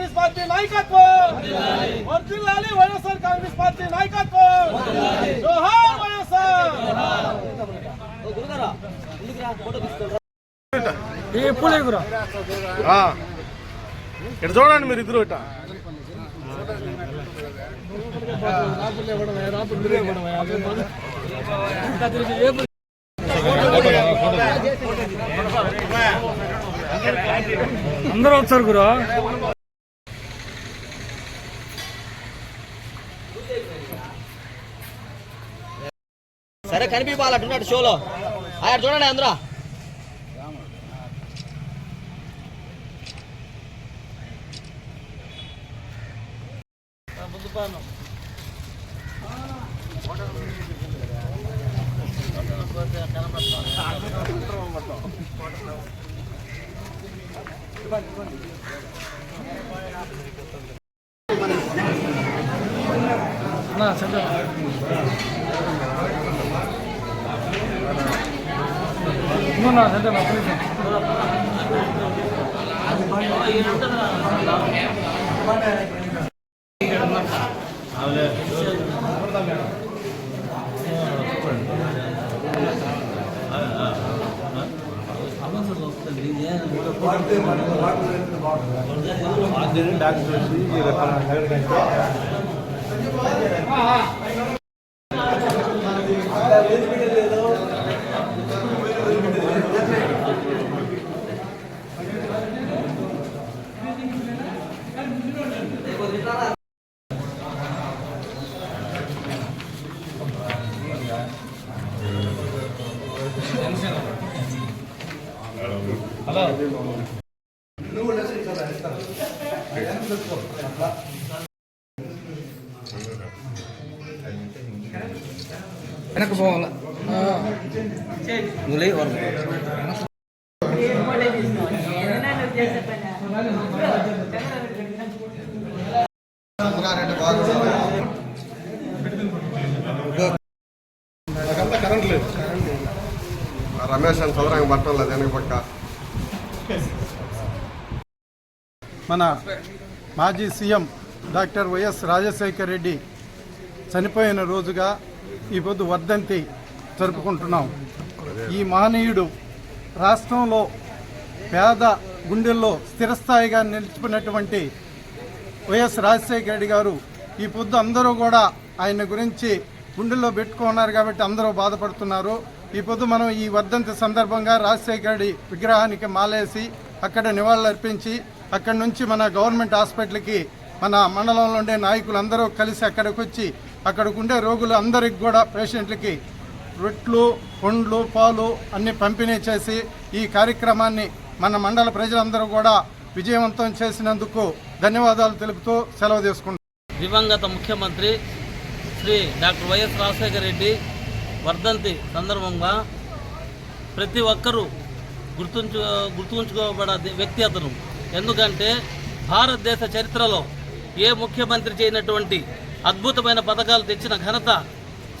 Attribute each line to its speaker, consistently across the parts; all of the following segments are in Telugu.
Speaker 1: కాంగ్రెస్ పార్టీ నాయకత్వం. వర్ధిల్లాలి వైఎస్ఆర్ కాంగ్రెస్ పార్టీ నాయకత్వం. జోహార్ వైఎస్ఆర్. ఇటు చూడండి మీరు ఇద్దరు ఇట.
Speaker 2: అందరూ వచ్చారు గురు.
Speaker 3: సరే కనిపించాలంటున్నాడు షోలో. ఆయన చూడండి అందరూ
Speaker 2: అన్నా చంద్ర ఇంకొన్నా చంద్ర నా పోలీసు వెనక్కి పోవాలా
Speaker 3: నువ్వు లేవు
Speaker 4: నాకంతా కరెంట్ లేదు ఆ రమేష్ అని చదరంగ పట్టడం లేదు వెనక పక్క
Speaker 1: మన మాజీ CM doctor YS Rajasekhara Reddy చనిపోయిన రోజుగా ఈ పొద్దు వర్ధంతి జరుపుకుంటున్నాం. ఈ మహనీయుడు రాష్ట్రంలో పేద గుండెల్లో స్థిరస్థాయిగా నిలిచిపోయినటువంటి వైఎస్ రాజశేఖర రెడ్డి గారు ఈ పొద్దు అందరూ కూడా ఆయన గురించి గుండెల్లో పెట్టుకున్నారు కాబట్టి అందరూ బాధపడుతున్నారు. ఈ పొద్దు మనం ఈ వర్ధంతి సందర్భంగా రాజశేఖర రెడ్డి విగ్రహానికి మాలేసి అక్కడ నివాళులర్పించి అక్కడి నుంచి మన గవర్నమెంట్ హాస్పిటల్కి మన మండలంలో ఉండే నాయకులందరూ కలిసి అక్కడికి వచ్చి అక్కడికి ఉండే రోగులు అందరికి కూడా పేషెంట్లకి రొట్లు పండ్లు పాలు అన్నీ పంపిణీ చేసి ఈ కార్యక్రమాన్ని మన మండల ప్రజలందరూ కూడా విజయవంతం చేసినందుకు ధన్యవాదాలు తెలుపుతూ సెలవు తీసుకుంటున్నాను
Speaker 3: దివంగత ముఖ్యమంత్రి శ్రీ డాక్టర్ వైఎస్ రాజశేఖర రెడ్డి వర్ధంతి సందర్భంగా ప్రతి ఒక్కరూ గుర్తుంచు గుర్తుంచుకోబడ వ్యక్తి అతను. ఎందుకంటే భారతదేశ చరిత్రలో ఏ ముఖ్యమంత్రి చేయనటువంటి అద్భుతమైన పథకాలు తెచ్చిన ఘనత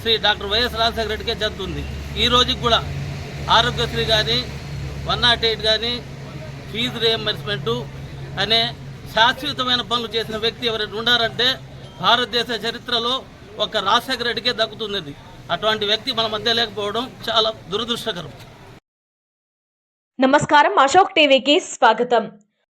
Speaker 3: శ్రీ డాక్టర్ వైఎస్ రాజశేఖర రెడ్డికే జరుగుతుంది. ఈ రోజుకి కూడా ఆరోగ్యశ్రీ కానీ వన్ నాట్ ఎయిట్ కానీ ఫీజు రియంబర్స్మెంటు అనే శాశ్వతమైన పనులు చేసిన వ్యక్తి ఎవరైనా ఉన్నారంటే భారతదేశ చరిత్రలో ఒక రాజశేఖర రెడ్డికే దక్కుతున్నది. అటువంటి వ్యక్తి మన మధ్య లేకపోవడం చాలా దురదృష్టకరం.
Speaker 5: నమస్కారం. అశోక్ టీవీకి స్వాగతం.